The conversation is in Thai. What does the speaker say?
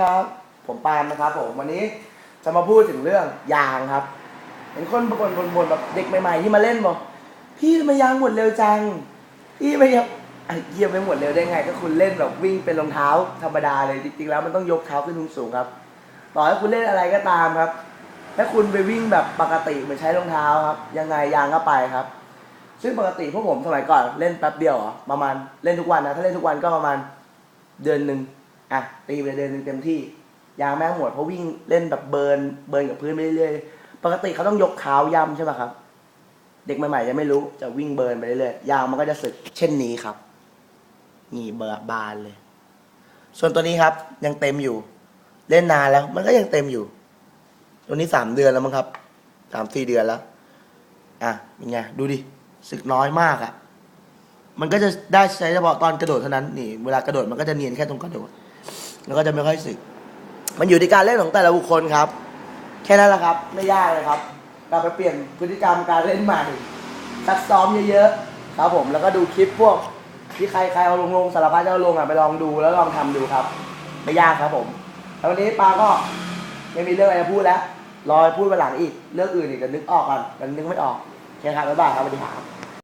ครับ ผมปาล์มนะครับผมวันนี้จะมาพูดถึงเรื่องยางครับ เห็นคนบ่นบ่นบ่นแบบเด็กใหม่ๆที่มาเล่นบอกพี่ทำไมยางหมดเร็วจังพี่ไม่ยังไอ้เยี่ยมไม่หมดเร็วได้ไง ก็คุณเล่นแบบวิ่งเป็นรองเท้าธรรมดาเลยจริงๆแล้วมันต้องยกเท้าขึ้นสูงๆครับ ต่อให้คุณเล่นอะไรก็ตามครับถ้าคุณไปวิ่งแบบปกติเหมือนใช้รองเท้าครับ ยังไงยางก็ไปครับ ซึ่งปกติพวกผมสมัยก่อนเล่นแป๊บเดียวเหรอประมาณเล่นทุกวันนะถ้าเล่นทุกวันก็ประมาณเดือนหนึ่ง อะตีไปเดือนเต็มที่ยางแม่งหมดเพราะวิ่งเล่นแบบเบิร์นเบิร์นกับพื้นไปเรื่อยๆปกติเขาต้องยกเท้าย่ำใช่ไหมครับ เด็กใหม่ๆยังไม่รู้จะวิ่งเบิร์นไปเรื่อยๆยางมันก็จะสึกเช่นนี้ครับนี่เบอร์บานเลย ส่วนตัวนี้ครับยังเต็มอยู่ เล่นนานแล้ว มันก็ยังเต็มอยู่ ตัวนี้สามเดือนแล้วมั้งครับสามสี่เดือนแล้ว อะเป็นไงดูดิสึกน้อยมากอะ่ะ มันก็จะได้ใช้เฉพาะตอนกระโดดเท่านั้นนี่เวลากระโดดมันก็จะเนียนแค่ตรงกระโดด แล้วก็จะไม่ค่อยสึก มันอยู่ที่การเล่นของแต่ละบุคคลครับ แค่นั้นแหละครับ ไม่ยากเลยครับกลับไปเปลี่ยนพฤติกรรมการเล่นใหม่ซักซ้อมเยอะๆครับผมแล้วก็ดูคลิปพวกที่ใครใครเอาลงลงสารพัดจะเอาลงอะไปลองดูแล้วลองทำดูครับ ไม่ยากครับผมแล้ววันนี้ปาก็ไม่มีเรื่องอะไรจะพูดแล้วรอพูดวันหลังอีกเรื่องอื่นอีกจะนึกออกก่อนมันนึกไม่ออกโอเคครับบ๊ายบายครับสวัสดีครับ